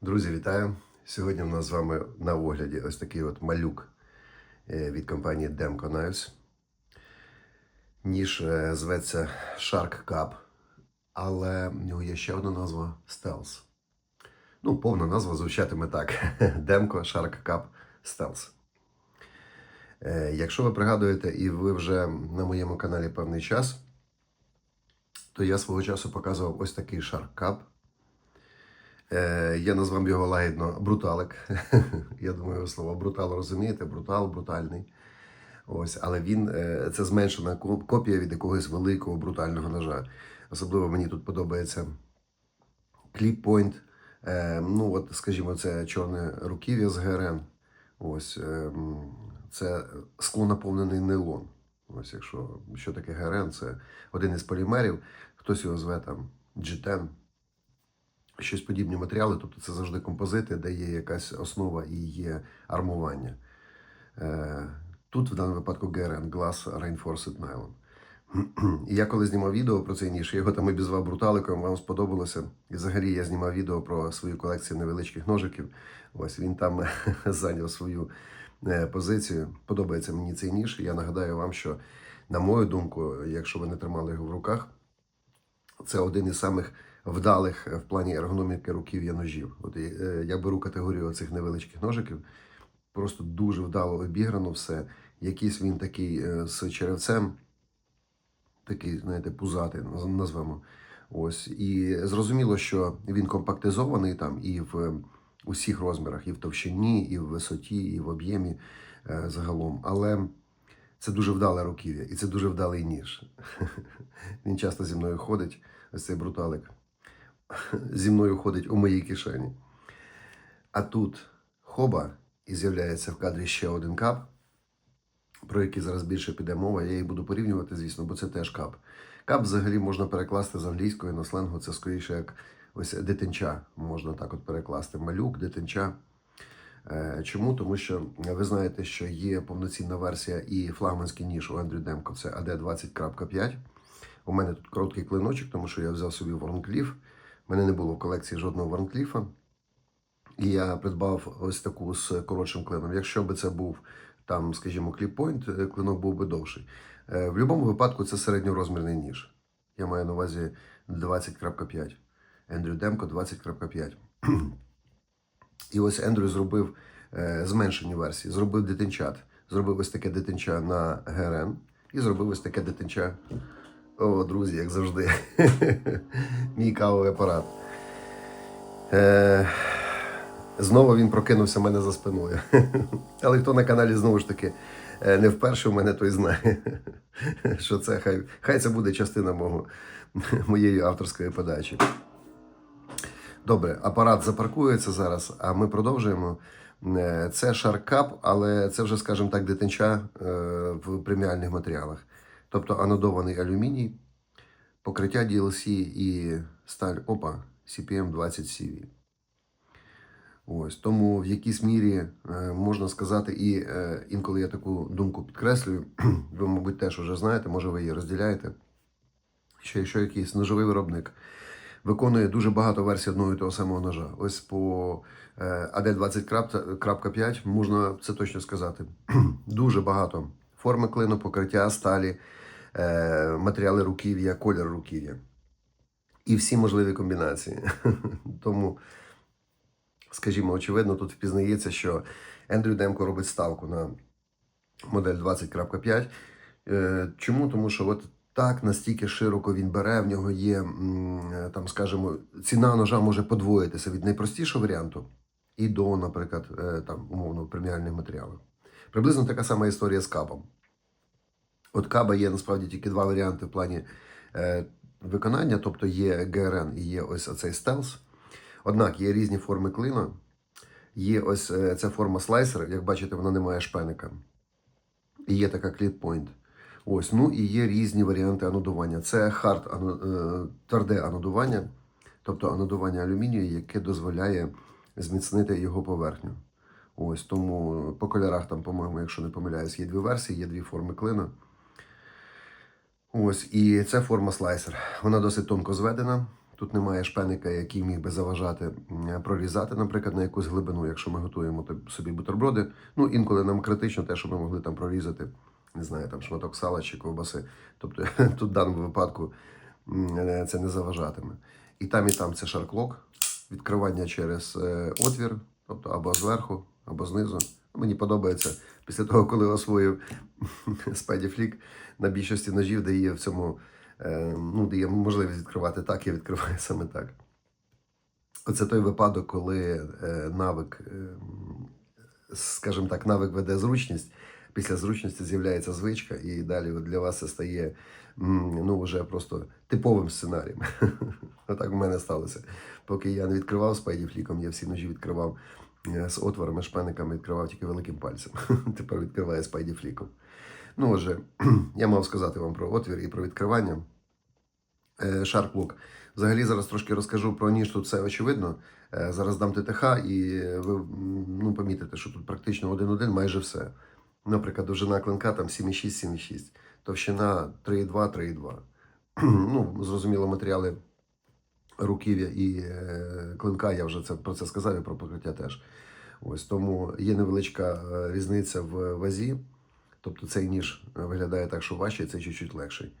Друзі, вітаю! Сьогодні у нас з вами на огляді ось такий от малюк е, від компанії Demco Knives. Ніж е, зветься Shark Cup, але в нього є ще одна назва Stealth. Ну, повна назва звучатиме так: Demco Shark Cup Stealth. Е, Якщо ви пригадуєте, і ви вже на моєму каналі певний час, то я свого часу показував ось такий Shark Cup. Е, я назвав його лагідно бруталик. я думаю, слово брутал розумієте, брутал, брутальний. Ось, але він е, це зменшена копія від якогось великого брутального ножа. Особливо мені тут подобається Point. Е, ну, от, скажімо, це чорне руків'я з ГРН. Ось, е, м, це склонаповнений нейлон. Ось, якщо що таке ГРН, це один із полімерів. Хтось його зве там G10 щось подібні матеріали, тобто це завжди композити, де є якась основа і є армування. Е, Тут в даному випадку GRN, Glass Reinforced Nylon. І я коли знімав відео про цей ніж, його там обізвав бруталиком, вам сподобалося. І взагалі я знімав відео про свою колекцію невеличких ножиків. Ось він там зайняв свою е, позицію. Подобається мені цей ніж. Я нагадаю вам, що, на мою думку, якщо ви не тримали його в руках, це один із самих вдалих е, в плані ергономіки руків'я ножів. От е, я беру категорію цих невеличких ножиків, просто дуже вдало обіграно все. Якийсь він такий е, з черевцем, такий, знаєте, пузатий, назвемо. Ось. І зрозуміло, що він компактизований там і в усіх розмірах, і в товщині, і в висоті, і в об'ємі загалом. Але це дуже вдале руків'я, і це дуже вдалий ніж. Він часто зі мною ходить, ось цей бруталик. Зі мною ходить у моїй кишені. А тут хоба, і з'являється в кадрі ще один кап, про який зараз більше піде мова. Я їх буду порівнювати, звісно, бо це теж кап. Кап взагалі можна перекласти з англійської на сленгу. Це скоріше як ось дитинча. Можна так от перекласти. Малюк, дитинча. Е, Чому? Тому що ви знаєте, що є повноцінна версія і флагманський ніж у Андрю Демко, це AD20.5. У мене тут короткий клиночок, тому що я взяв собі Варнкліф. Мене не було в колекції жодного Варнкліфа. І я придбав ось таку з коротшим клином. Якщо би це був там, скажімо, кліппойнт, е, клинок був би довший. Е, В будь-якому випадку це середньорозмірний ніж. Я маю на увазі 20.5. Ендрю Демко 20.5. І ось Ендрю зробив е, зменшені версії, зробив дитинчат. Зробив ось таке дитинча на ГРН і зробив ось таке дитинча. О, друзі, як завжди. Мій кавовий апарат. Е, знову він прокинувся в мене за спиною. Але хто на каналі знову ж таки е, не вперше у мене, той знає, що це хай, хай це буде частина мого, моєї авторської подачі. Добре, апарат запаркується зараз, а ми продовжуємо. Е, Це шаркап, але це вже, скажімо так, дитинча е, в преміальних матеріалах. Тобто анодований алюміній, покриття DLC і сталь ОПА CPM 20 CV. Ось тому в якійсь мірі е, можна сказати, і е, інколи я таку думку підкреслюю, ви, мабуть, теж вже знаєте, може ви її розділяєте. Що якщо якийсь ножовий виробник виконує дуже багато версій одного і того самого ножа, ось по е, AD20.5 можна це точно сказати. дуже багато форми клину, покриття сталі, е, матеріали руків'я, колір руків'я. І всі можливі комбінації. Тому скажімо, очевидно, тут впізнається, що Ендрю Демко робить ставку на модель 20.5. Е, Чому? Тому що от так настільки широко він бере, в нього є, е, там, скажімо, ціна ножа може подвоїтися від найпростішого варіанту і до, наприклад, там, умовно, преміальних матеріалів. Приблизно така сама історія з кабом. От каба є насправді тільки два варіанти в плані е, виконання, тобто є ГРН і є ось оцей стелс. Однак є різні форми клина. Є ось е, ця форма слайсера, як бачите, вона не має шпеника. І є така кліппойнт. Ось, ну і є різні варіанти анодування. Це хард, ано- е, тверде анодування, тобто анодування алюмінію, яке дозволяє зміцнити його поверхню. Ось тому по кольорах там, по-моєму, якщо не помиляюсь, є дві версії, є дві форми клина. Ось, і це форма слайсер. Вона досить тонко зведена, Тут немає шпеника, який міг би заважати прорізати, наприклад, на якусь глибину, якщо ми готуємо собі бутерброди. Ну, інколи нам критично те, що ми могли там прорізати, не знаю, там шматок сала чи ковбаси. Тобто тут в даному випадку це не заважатиме. І там, і там це шарклок, відкривання через е, отвір, тобто або зверху, або знизу. Мені подобається після того, коли освоїв спайдіфлік на більшості ножів, де є в цьому, е, ну, де можливість відкривати так, я відкриваю саме так. Оце той випадок, коли е, навик, е, скажімо так, навик веде зручність. Після зручності з'являється звичка, і далі для вас це стає ну, вже просто типовим сценарієм. Отак в мене сталося. Поки я не відкривав спайдіфліком, я всі ножі відкривав е, з отворами, шпениками, відкривав тільки великим пальцем. Тепер відкриваю спайдіфліком. Ну, отже, я мав сказати вам про отвір і про відкривання. Е, Шарплук. Взагалі зараз трошки розкажу про ніж, тут все очевидно. Е, Зараз дам ТТХ, і ви ну, помітите, що тут практично 1-1 майже все. Наприклад, довжина клинка там 7,6, 7,6, товщина 3,2, 3,2. ну, зрозуміло, матеріали руків'я і е, клинка, я вже це, про це сказав і про покриття теж. Ось тому є невеличка е, різниця в вазі. Тобто цей ніж виглядає так, що важчий, цей чуть-чуть легший.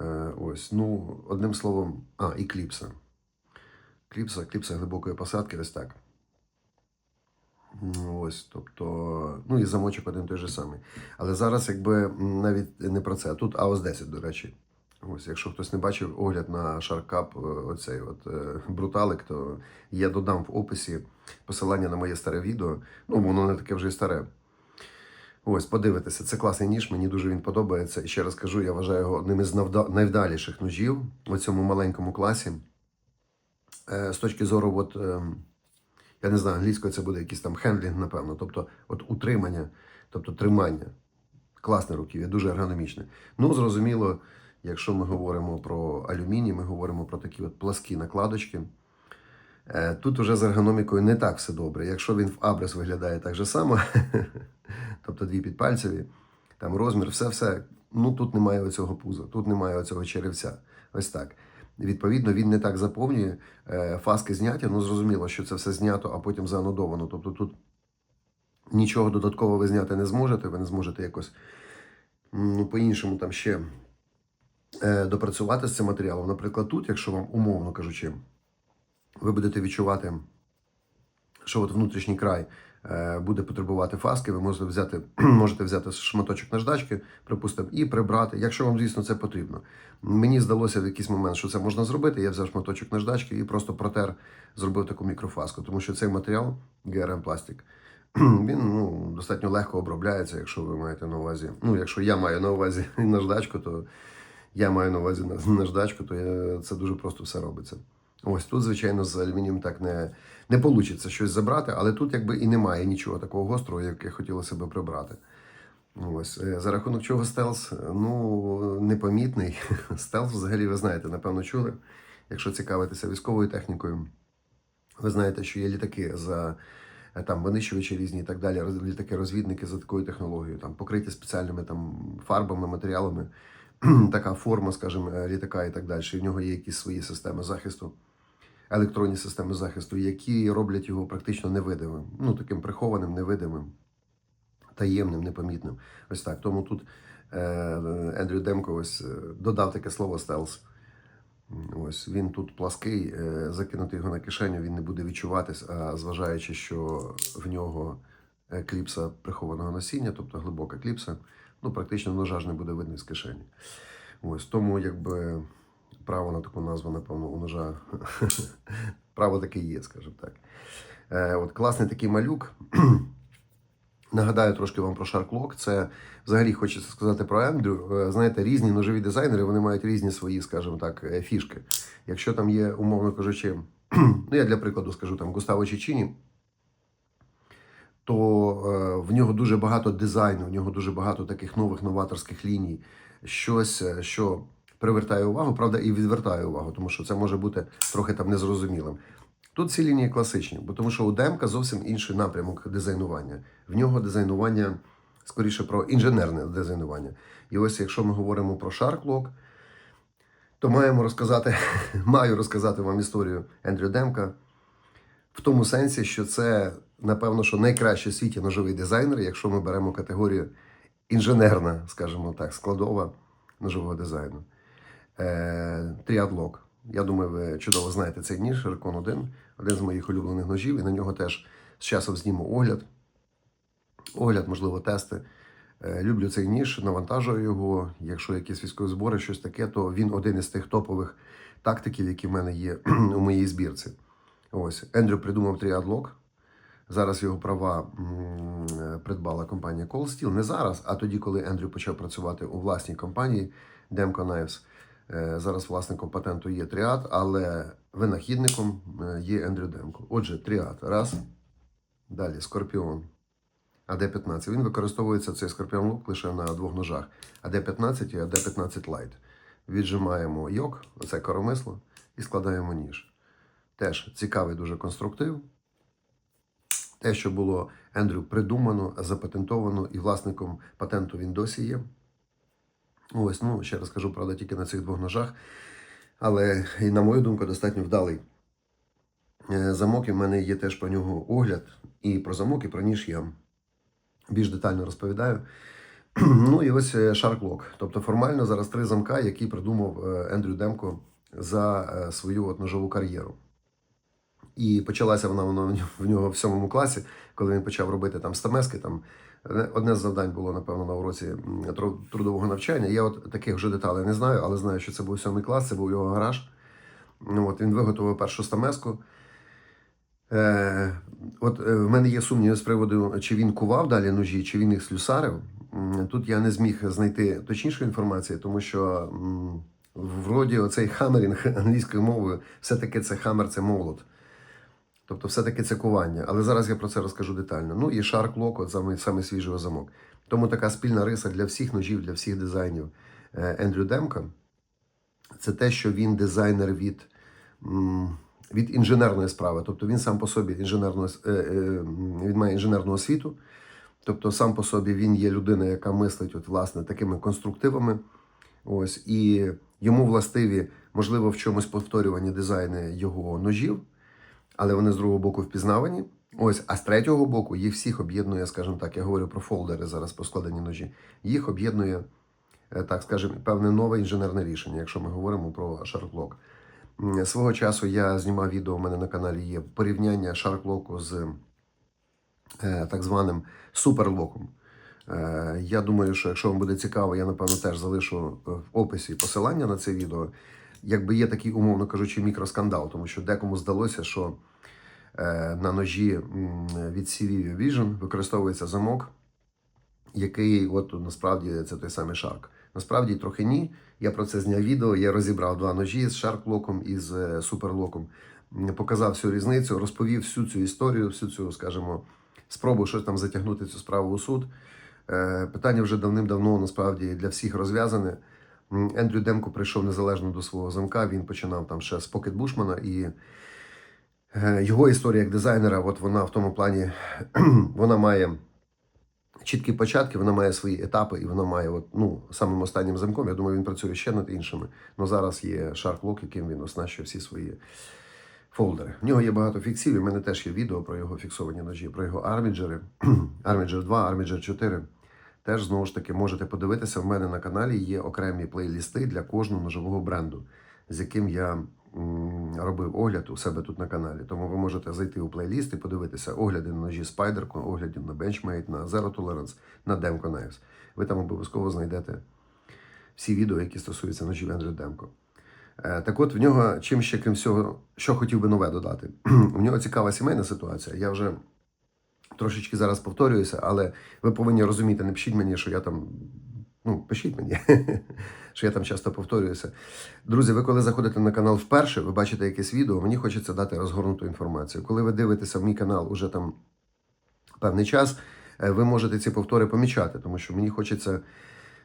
Е, ось, ну, одним словом, а, і кліпса. Кліпса, кліпса глибокої посадки, ось так. Ну, Ось, тобто, ну і замочок один той же самий. Але зараз, якби навіть не про це. Тут АОС 10, до речі. Ось, якщо хтось не бачив огляд на шаркап, оцей от е, бруталик, то я додам в описі посилання на моє старе відео. Ну, воно не таке вже й старе. Ось, подивитися, це класний ніж, мені дуже він подобається. І ще раз кажу, я вважаю його одним із найвдаліших ножів у цьому маленькому класі. Е, з точки зору, от, е, я не знаю, англійською це буде якийсь там хендлінг, напевно. Тобто, от утримання, тобто тримання. Класне руків'я, дуже ергономічне. Ну, зрозуміло, якщо ми говоримо про алюміній, ми говоримо про такі от пласкі накладочки. Е, Тут уже з ергономікою не так все добре. Якщо він в абрес виглядає так же само, тобто дві підпальцеві, там розмір, все-все. Ну тут немає оцього пуза, тут немає оцього черевця. Ось так. Відповідно, він не так заповнює. Е, Фаски зняті, ну зрозуміло, що це все знято, а потім заанодовано. Тобто тут нічого додатково ви зняти не зможете, ви не зможете якось ну, по-іншому там ще допрацювати з цим матеріалом. Наприклад, тут, якщо вам умовно кажучи, ви будете відчувати, що от внутрішній край е, буде потребувати фаски, ви можете взяти, можете взяти шматочок наждачки, припустимо, і прибрати, якщо вам, звісно, це потрібно. Мені здалося в якийсь момент, що це можна зробити. Я взяв шматочок наждачки і просто протер, зробив таку мікрофаску, тому що цей матеріал GRM пластик. Він ну, достатньо легко обробляється, якщо ви маєте на увазі. Ну, якщо я маю на увазі наждачку, то я маю на увазі наждачку, то це дуже просто все робиться. Ось тут, звичайно, з алюмінієм так не, не вийде щось забрати, але тут якби і немає нічого такого гострого, яке хотілося би прибрати. Ось е, за рахунок чого стелс, ну непомітний. Стелс, взагалі, ви знаєте, напевно, чули. Якщо цікавитися військовою технікою, ви знаєте, що є літаки за е, там винищувачі різні і так далі, літаки-розвідники за такою технологією, там покриті спеціальними там фарбами, матеріалами, така форма, скажімо, е, літака і так далі. В нього є якісь свої системи захисту, електронні системи захисту, які роблять його практично невидимим, ну таким прихованим, невидимим таємним, непомітним. Ось так. Тому тут е, Ендрю Демко ось е, додав таке слово стелс. Ось він тут плаский, закинути його на кишеню, він не буде відчуватись, а зважаючи, що в нього кліпса прихованого носіння, тобто глибока кліпса, ну практично ножа ж не буде видно з кишені. Ось тому, якби право на таку назву, напевно, у ножа право таке є, скажімо так. Е, От класний такий малюк. Нагадаю трошки вам про Sharklok. Це взагалі хочеться сказати про Ендрю. Е, Знаєте, різні ножові дизайнери вони мають різні свої, скажімо так, е, фішки. Якщо там є, умовно кажучи, ну я для прикладу скажу там Густаво Чечіні, то е, в нього дуже багато дизайну, в нього дуже багато таких нових новаторських ліній, щось, е, що привертає увагу, правда, і відвертає увагу, тому що це може бути трохи там незрозумілим. Тут ці лінії класичні, бо тому що у Демка зовсім інший напрямок дизайнування. В нього дизайнування скоріше про інженерне дизайнування. І ось якщо ми говоримо про Sharklock, то маємо розказати, маю розказати вам історію Ендрю Демка в тому сенсі, що це, напевно, що найкращий в світі ножовий дизайнер, якщо ми беремо категорію інженерна, скажімо так, складова ножового дизайну. Е, Тріадлок. Я думаю, ви чудово знаєте цей ніж, Рекон 1, один з моїх улюблених ножів, і на нього теж з часом зніму огляд. Огляд, можливо, тести. Е, Люблю цей ніж, навантажую його. Якщо якісь військові збори, щось таке, то він один із тих топових тактиків, які в мене є у моїй збірці. Ось Ендрю придумав тріадлок. Зараз його права придбала компанія Steel. Не зараз, а тоді, коли Ендрю почав працювати у власній компанії Demco Knives. Е, Зараз власником патенту є Тріад, але винахідником е, є Ендрю Демко. Отже, Тріад. Раз. Далі Скорпіон. АД-15. Він використовується цей скорпіон лук лише на двох ножах. АД-15 і АД-15 Light. Віджимаємо йок, оце коромисло, і складаємо ніж. Теж цікавий дуже конструктив. Те, що було Ендрю придумано, запатентовано, і власником патенту він досі є. Ось, ну, ще раз кажу, правда, тільки на цих двох ножах. Але, і, на мою думку, достатньо вдалий е, замок. І в мене є теж про нього огляд. І про замок, і про ніж я більш детально розповідаю. Ну і ось е, Shark Тобто формально зараз три замка, які придумав е, Ендрю Демко за свою от ножову кар'єру. І почалася вона в нього- в сьомому класі, коли він почав робити там стамески. Там е, одне з завдань було, напевно, на уроці трудового навчання. Я от таких вже деталей не знаю, але знаю, що це був сьомий клас, це був його гараж. Ну, от, він виготовив першу стамеску. Е, от е, в мене є сумніви з приводу, чи він кував далі ножі, чи він їх слюсарив. Тут я не зміг знайти точнішої інформації, тому що вроді оцей хамерінг англійською мовою, все-таки це хамер, це молот. Тобто, все-таки це кування. Але зараз я про це розкажу детально. Ну і Lock, от саме, саме свіжий замок. Тому така спільна риса для всіх ножів, для всіх дизайнів е, Ендрю Демка. Це те, що він дизайнер від, від інженерної справи. Тобто він сам по собі інженерного, с- е, е, він має інженерну освіту. Тобто, сам по собі він є людина, яка мислить от, власне, такими конструктивами. Ось, і йому властиві, можливо, в чомусь повторювані дизайни його ножів, але вони з другого боку впізнавані. Ось, а з третього боку їх всіх об'єднує, скажімо так, я говорю про фолдери зараз по складенні ножі. Їх об'єднує, е, так скажемо, певне нове інженерне рішення, якщо ми говоримо про. М, Свого часу я знімав відео, у мене на каналі є порівняння Sharklock з е, так званим суперлоком. Е, Я думаю, що якщо вам буде цікаво, я напевно теж залишу в описі посилання на це відео. Якби є такий, умовно кажучи, мікроскандал, тому що декому здалося, що на ножі від CV Vision використовується замок, який от насправді це той самий Shark. Насправді трохи ні. Я про це зняв відео. Я розібрав два ножі з Shark-локом і з е, суперлоком. Показав всю різницю, розповів всю цю історію, всю цю, скажімо, спробу щось там затягнути цю справу у суд. Е, Питання вже давним-давно насправді для всіх розв'язане. Ендрю Демко прийшов незалежно до свого замка. Він починав там ще з Покет Бушмана, і е, його історія як дизайнера, от вона в тому плані вона має чіткі початки, вона має свої етапи, і вона має от, ну, самим останнім замком. Я думаю, він працює ще над іншими. але зараз є Shark Lock, яким він оснащує всі свої фолдери. В нього є багато фіксів, і в мене теж є відео про його фіксовані ножі, про його арміджери, арміджер 2, арміджер 4. Теж знову ж таки можете подивитися. В мене на каналі є окремі плейлісти для кожного ножового бренду, з яким я робив огляд у себе тут на каналі. Тому ви можете зайти у плейліст і подивитися огляди на ножі Spyder, огляди на Benchmade, на Zero Tolerance, на Demco Knives. Ви там обов'язково знайдете всі відео, які стосуються ножів Ендрю Демко. Так от в нього чим ще крім всього, що хотів би нове додати. У нього цікава сімейна ситуація. Я вже трошечки зараз повторююся, але ви повинні розуміти, не пишіть мені, що я там. Ну, пишіть мені, що я там часто повторююся. Друзі, ви коли заходите на канал вперше, ви бачите якесь відео, мені хочеться дати розгорнуту інформацію. Коли ви дивитеся в мій канал уже там певний час, е, ви можете ці повтори помічати, тому що мені хочеться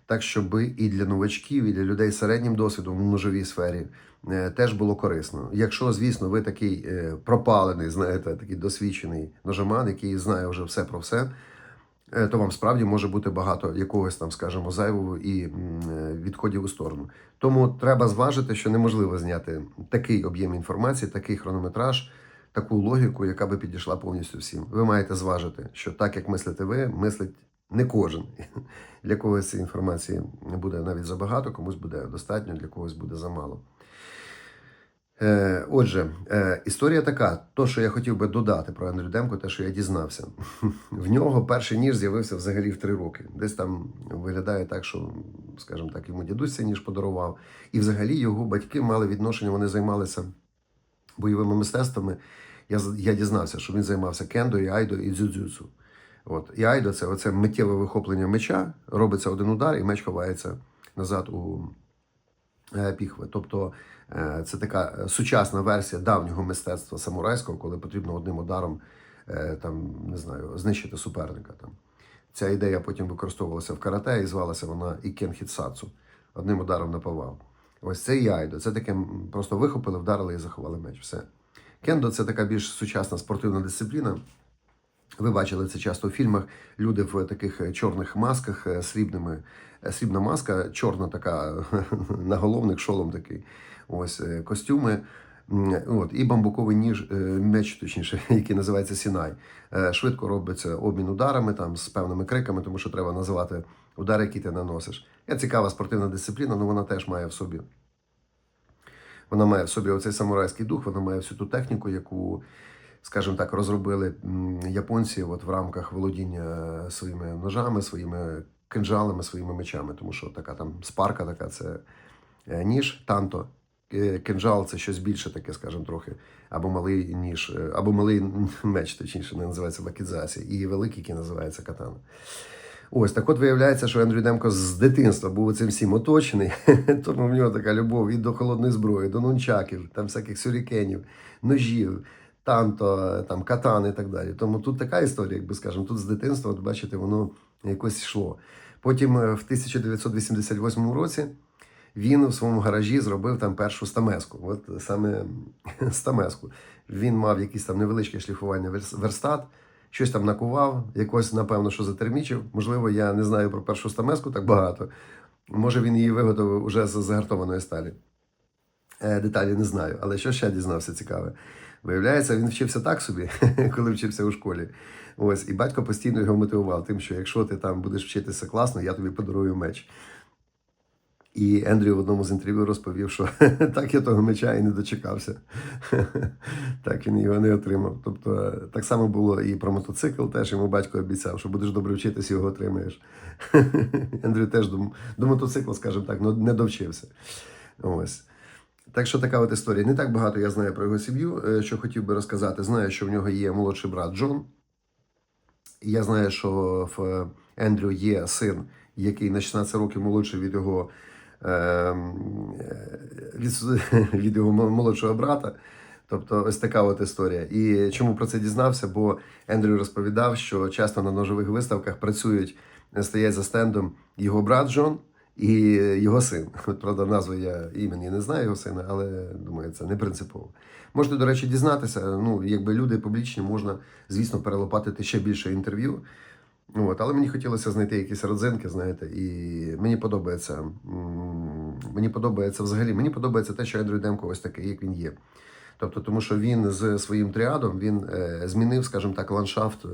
так, щоб і для новачків, і для людей з середнім досвідом в ножовій сфері е, теж було корисно. Якщо, звісно, ви такий е, пропалений, знаєте, такий досвідчений ножоман, який знає вже все про все. Е, то вам справді може бути багато якогось там, скажімо, зайвого і е, відходів у сторону. Тому треба зважити, що неможливо зняти такий об'єм інформації, такий хронометраж, таку логіку, яка би підійшла повністю всім. Ви маєте зважити, що так як мислите ви, мислить не кожен. Для когось цієї інформації буде навіть забагато, комусь буде достатньо, для когось буде замало. Е, Отже, е, історія така: то, що я хотів би додати про Андрю Демко, те, що я дізнався. В нього перший ніж з'явився взагалі в три роки. Десь там виглядає так, що, скажімо так, йому дідусь ніж подарував. І взагалі його батьки мали відношення, вони займалися бойовими мистецтвами. Я, я дізнався, що він займався кендо, і айдо, і дзюдзюцу. От. І айдо це оце миттєве вихоплення меча, робиться один удар, і меч ховається назад у піхви. Тобто е, це така е, сучасна версія давнього мистецтва самурайського, коли потрібно одним ударом е, там, не знаю, знищити суперника. Там. Ця ідея потім використовувалася в карате і звалася вона Ікен Хітсацу. Одним ударом наповав. Ось це і айдо. Це таке просто вихопили, вдарили і заховали меч. Все. Кендо це така більш сучасна спортивна дисципліна. Ви бачили це часто в фільмах. Люди в таких чорних масках, е, срібними. е, Срібна маска, чорна така, наголовник, шолом такий. Ось е, костюми. От, і бамбуковий ніж, меч, точніше, який називається Сінай. Швидко робиться обмін ударами там, з певними криками, тому що треба називати удари, які ти наносиш. Є цікава спортивна дисципліна, але вона теж має в собі. Вона має в собі оцей самурайський дух, вона має всю ту техніку, яку, скажімо так, розробили японці от в рамках володіння своїми ножами, своїми кинжалами, своїми мечами. Тому що така там спарка, така це е, ніж, танто. Е, Кинжал це щось більше таке, скажімо, трохи, або малий ніж, е, або малий меч, точніше, не називається вакідзасі, і великий, який називається катана. Ось так от виявляється, що Ендрю Демко з дитинства був цим всім оточений, тому в нього така любов і до холодної зброї, до нунчаків, там всяких сюрікенів, ножів, танто, там катан і так далі. Тому тут така історія, якби скажемо, тут з дитинства, от бачите, воно якось йшло. Потім е, в 1988 році він у своєму гаражі зробив там першу стамеску. От саме стамеску. Він мав якийсь там невеличке шліфування верстат, щось там накував, якось, напевно, що затермічив. Можливо, я не знаю про першу стамеску так багато. Може, він її виготовив уже з загартованої сталі. Е, Деталі не знаю, але що ще дізнався цікаве. Виявляється, він вчився так собі, коли вчився у школі. Ось, і батько постійно його мотивував тим, що якщо ти там будеш вчитися класно, я тобі подарую меч. І Ендрю в одному з інтерв'ю розповів, що так я того меча і не дочекався. так він його не отримав. Тобто, так само було і про мотоцикл, теж йому батько обіцяв, що будеш добре вчитися, його отримаєш. Ендрю теж до, до мотоцикла, скажімо так, не довчився. Ось. Так що така от історія. Не так багато я знаю про його сім'ю, е, що хотів би розказати. Знаю, що в нього є молодший брат Джон. Я знаю, що в Ендрю є син, який на 16 років молодший від його, е, е, від, від його молодшого брата. Тобто ось така от історія. І чому про це дізнався? Бо Ендрю розповідав, що часто на ножових виставках працюють, е, стоять за стендом його брат Джон і його син. От, правда, назви я імені не знаю його сина, але думаю, це не принципово. Можете, до речі, дізнатися. Ну, якби люди публічні, можна, звісно, перелопатити ще більше інтерв'ю. От, але мені хотілося знайти якісь родзинки, знаєте, і мені подобається. Мені подобається взагалі, мені подобається те, що Ендрю Демко ось такий, як він є. Тобто, тому що він з своїм тріадом він е, змінив, скажімо так, ландшафт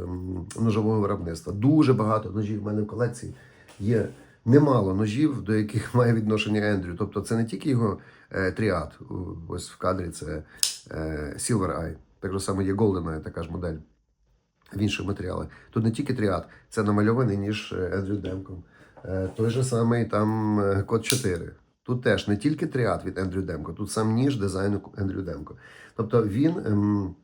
ножового виробництва. Дуже багато ножів в мене в колекції є немало ножів, до яких має відношення Ендрю. Тобто, це не тільки його е, тріад. Ось в кадрі це е, Silver Eye. Так само є Golden Eye, така ж модель в інших матеріалах. Тут не тільки тріад, це намальований ніж Ендрю Демком. Е, Той же самий там е, код 4. Тут теж не тільки тріад від Ендрю Демко, тут сам ніж дизайну Ендрю Демко. Тобто він. Ем,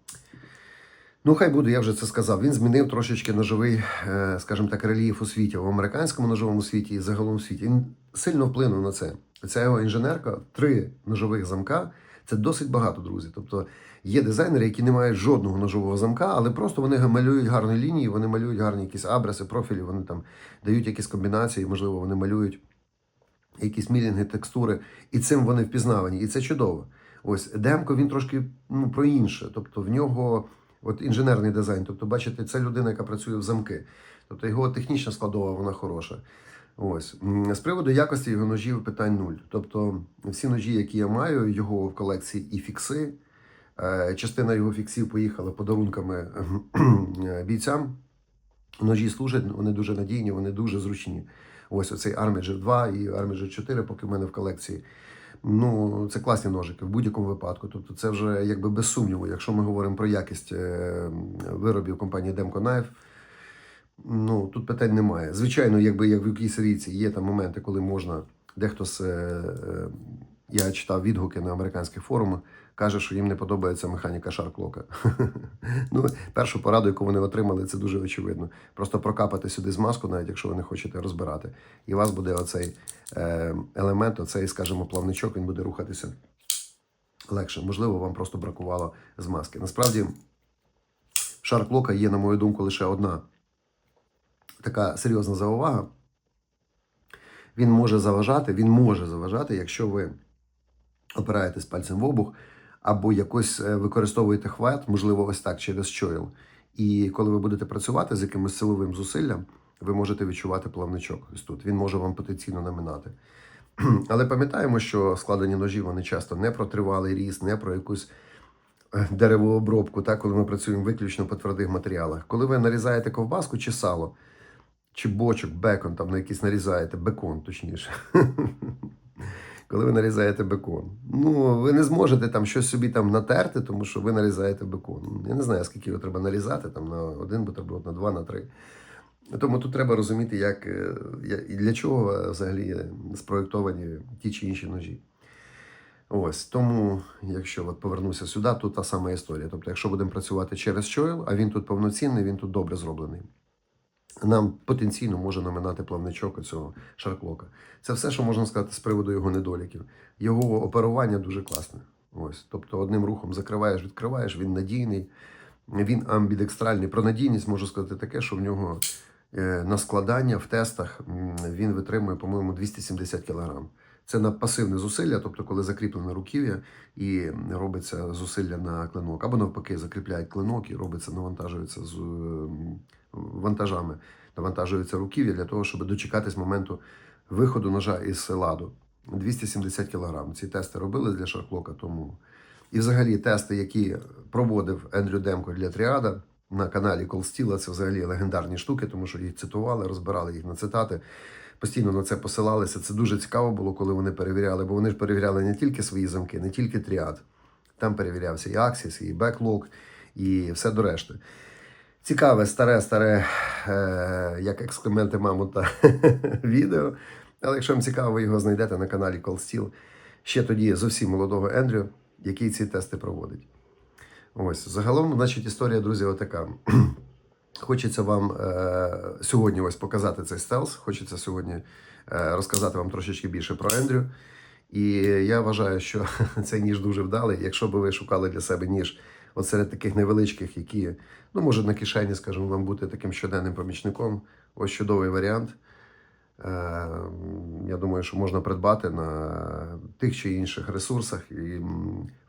Ну, хай буде, я вже це сказав. Він змінив трошечки ножовий, е, скажімо так, рельєф у світі, в американському ножовому світі і загалом у світі. Він сильно вплинув на це. Ця його інженерка, три ножових замка це досить багато, друзі. Тобто є дизайнери, які не мають жодного ножового замка, але просто вони малюють гарні лінії, вони малюють гарні якісь абреси, профілі, вони там дають якісь комбінації, можливо, вони малюють якісь мілінги, текстури, і цим вони впізнавані. І це чудово. Ось Демко він трошки ну, про інше. Тобто в нього От інженерний дизайн. Тобто, бачите, це людина, яка працює в замки. Тобто його технічна складова, вона хороша. Ось з приводу якості його ножів питань нуль. Тобто, всі ножі, які я маю, його в колекції і фікси. Е, Частина його фіксів поїхала подарунками е, бійцям. Ножі служать, вони дуже надійні, вони дуже зручні. Ось оцей Armiger 2 і Armiger 4, поки в мене в колекції. Ну, це класні ножики в будь-якому випадку. Тобто, це вже якби без сумніву. Якщо ми говоримо про якість е, виробів компанії Demco Knife, ну тут питань немає. Звичайно, якби як в якійсь ріці є там моменти, коли можна дехто з. Я читав відгуки на американських форумах, каже, що їм не подобається механіка шарклока. ну, першу пораду, яку вони отримали, це дуже очевидно. Просто прокапати сюди змазку, навіть якщо ви не хочете розбирати. І у вас буде оцей е, елемент, оцей, скажімо, плавничок, він буде рухатися легше. Можливо, вам просто бракувало змазки. Насправді, шарклока є, на мою думку, лише одна така серйозна заувага. Він може заважати, він може заважати, якщо ви опираєтесь пальцем в обух, або якось е, використовуєте хват, можливо, ось так через чойл. І коли ви будете працювати з якимось силовим зусиллям, ви можете відчувати плавничок. Ось тут він може вам потенційно наминати. Але пам'ятаємо, що складені ножі вони часто не про тривалий ріст, не про якусь е, деревообробку, так, коли ми працюємо виключно по твердих матеріалах. Коли ви нарізаєте ковбаску чи сало, чи бочок, бекон, там на якийсь нарізаєте, бекон, точніше. Коли ви нарізаєте бекон. Ну, ви не зможете там щось собі там натерти, тому що ви нарізаєте бекон. Я не знаю, скільки його треба нарізати, там на один бутерброд, на два, на три. Тому тут треба розуміти, як, е, і для чого взагалі спроєктовані ті чи інші ножі. Ось тому, якщо от повернуся сюди, тут та сама історія. Тобто, якщо будемо працювати через чойл, а він тут повноцінний, він тут добре зроблений. Нам потенційно може наминати плавничок цього шарклока. Це все, що можна сказати з приводу його недоліків. Його оперування дуже класне. Ось, тобто, одним рухом закриваєш, відкриваєш, він надійний, він амбідекстральний. Про надійність можу сказати таке, що в нього е, на складання в тестах він витримує, по-моєму, 270 кг. Це на пасивне зусилля, тобто коли закріплене руків'я і робиться зусилля на клинок, або навпаки, закріпляють клинок і робиться, навантажується з м, вантажами, навантажується руків'я для того, щоб дочекатись моменту виходу ножа із ладу. 270 кг. Ці тести робили для шарклока, тому. І взагалі тести, які проводив Ендрю Демко для Тріада на каналі Колстіла, це взагалі легендарні штуки, тому що їх цитували, розбирали їх на цитати. Постійно на це посилалися. Це дуже цікаво було, коли вони перевіряли, бо вони ж перевіряли не тільки свої замки, не тільки тріад. Там перевірявся і Axis, і Backlog, і все до решти. Цікаве, старе, старе, е, як ексклементи мамонта відео. Але якщо вам цікаво, ви його знайдете на каналі Колстіл. Ще тоді зовсім молодого Ендрю, який ці тести проводить. Ось, загалом, значить, історія, друзі, отака. Хочеться вам е, сьогодні ось показати цей стелс. Хочеться сьогодні е, розказати вам трошечки більше про Ендрю. І я вважаю, що цей ніж дуже вдалий. Якщо би ви шукали для себе ніж от серед таких невеличких, які, ну, може, на кишені, скажімо, вам бути таким щоденним помічником, ось чудовий варіант. Е, Я думаю, що можна придбати на тих чи інших ресурсах. І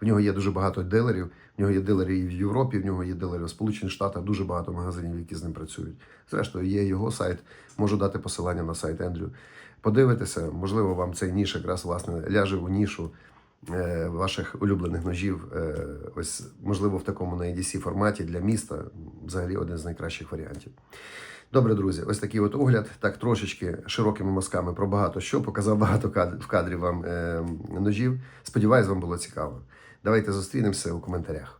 в нього є дуже багато дилерів. В нього є дилери і в Європі, в нього є дилери в Сполучених Штатах, дуже багато магазинів, які з ним працюють. Зрештою, є його сайт. Можу дати посилання на сайт Ендрю. Подивитися, можливо, вам цей ніж якраз власне ляже у нішу ваших улюблених ножів. Е, ось, можливо, в такому на EDC форматі для міста взагалі один з найкращих варіантів. Добре, друзі, ось такий от огляд, так трошечки широкими мазками про багато що. Показав багато в кадрі вам е, ножів. Сподіваюсь, вам було цікаво. Давайте зустрінемося у коментарях.